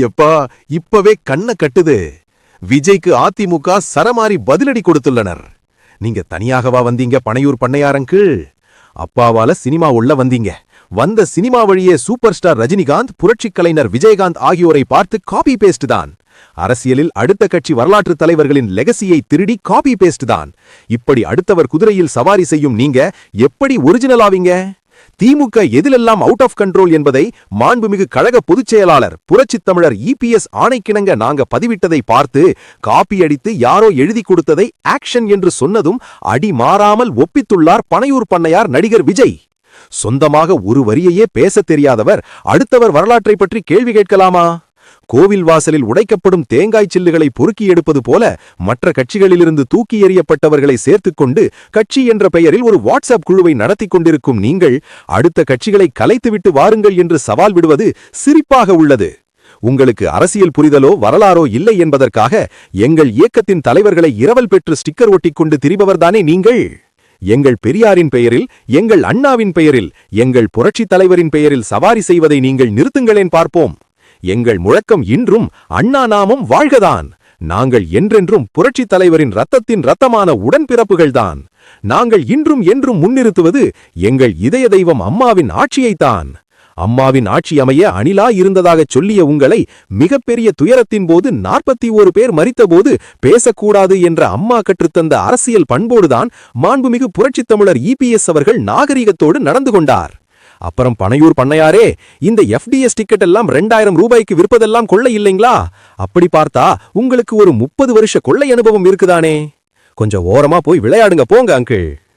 எப்பா இப்பவே கண்ண கட்டுது. விஜய்க்கு அதிமுக சரமாரி பதிலடி கொடுத்துள்ளனர். நீங்க தனியாகவா வந்தீங்க பனையூர் பண்ணையாரங்கள் அப்பாவால சினிமா உள்ள வந்தீங்க. வந்த சினிமா வழியே சூப்பர் ஸ்டார் ரஜினிகாந்த் புரட்சிக் கலைஞர் விஜயகாந்த் ஆகியோரை பார்த்து காபி பேஸ்ட் தான். அரசியலில் அடுத்த கட்சி வரலாற்று தலைவர்களின் லெகசியை திருடி காபி பேஸ்ட் தான். இப்படி அடுத்தவர் குதிரையில் சவாரி செய்யும் நீங்க எப்படி ஒரிஜினல் ஆவீங்க? திமுக எதிலெல்லாம் அவுட் ஆஃப் கண்ட்ரோல் என்பதை மாண்புமிகு கழக பொதுச் செயலாளர் புரட்சித் தமிழர் இபிஎஸ் ஆணைக்கிணங்க நாங்க பதிவிட்டதை பார்த்து காப்பி அடித்து யாரோ எழுதி கொடுத்ததை ஆக்ஷன் என்று சொன்னதும் அடி மாறாமல் ஒப்பித்துள்ளார் பனையூர் பண்ணையார் நடிகர் விஜய். சொந்தமாக ஒரு வரியையே பேசத் தெரியாதவர் அடுத்தவர் வரலாற்றை பற்றி கேள்வி கேட்கலாமா? கோவில் வாசலில் உடைக்கப்படும் தேங்காய் சில்லுகளை பொறுக்கி எடுப்பது போல மற்ற கட்சிகளிலிருந்து தூக்கி எறியப்பட்டவர்களை சேர்த்துக்கொண்டு கட்சி என்ற பெயரில் ஒரு வாட்ஸ்அப் குழுவை நடத்திக் கொண்டிருக்கும் நீங்கள் அடுத்த கட்சிகளை கலைத்துவிட்டு வாருங்கள் என்று சவால் விடுவது சிரிப்பாக உள்ளது. உங்களுக்கு அரசியல் புரிதலோ வரலாறோ இல்லை என்பதற்காக எங்கள் இயக்கத்தின் தலைவர்களை இரவல் பெற்று ஸ்டிக்கர் ஒட்டிக்கொண்டு திரிபவர்தானே நீங்கள்? எங்கள் பெரியாரின் பெயரில் எங்கள் அண்ணாவின் பெயரில் எங்கள் புரட்சித் தலைவரின் பெயரில் சவாரி செய்வதை நீங்கள் நிறுத்துங்களேன் பார்ப்போம். எங்கள் முழக்கம் இன்றும் அண்ணா நாமும் வாழ்கதான். நாங்கள் என்றென்றும் புரட்சித் தலைவரின் ரத்தத்தின் ரத்தமான உடன்பிறப்புகள்தான். நாங்கள் இன்றும் என்றும் முன்னிறுத்துவது எங்கள் இதய தெய்வம் அம்மாவின் ஆட்சியைத்தான். அம்மாவின் ஆட்சி அமைய அணிலா இருந்ததாகச் சொல்லிய உங்களை மிகப்பெரிய துயரத்தின் போது நாற்பத்தி ஓரு பேர் மறித்தபோது பேசக்கூடாது என்ற அம்மா கற்றுத்தந்த அரசியல் பண்போடுதான் மாண்புமிகு புரட்சித் தமிழர் இபிஎஸ் அவர்கள் நாகரிகத்தோடு நடந்து கொண்டார். அப்புறம் பனையூர் பண்ணையாரே இந்த எஃப்டிஎஸ் டிக்கெட் எல்லாம் ரெண்டாயிரம் ரூபாய்க்கு விற்பதெல்லாம் கொள்ளை இல்லைங்களா? அப்படி பார்த்தா உங்களுக்கு ஒரு முப்பது வருஷ கொள்ளை அனுபவம் இருக்குதானே? கொஞ்சம் ஓரமா போய் விளையாடுங்க போங்க அங்கிள்.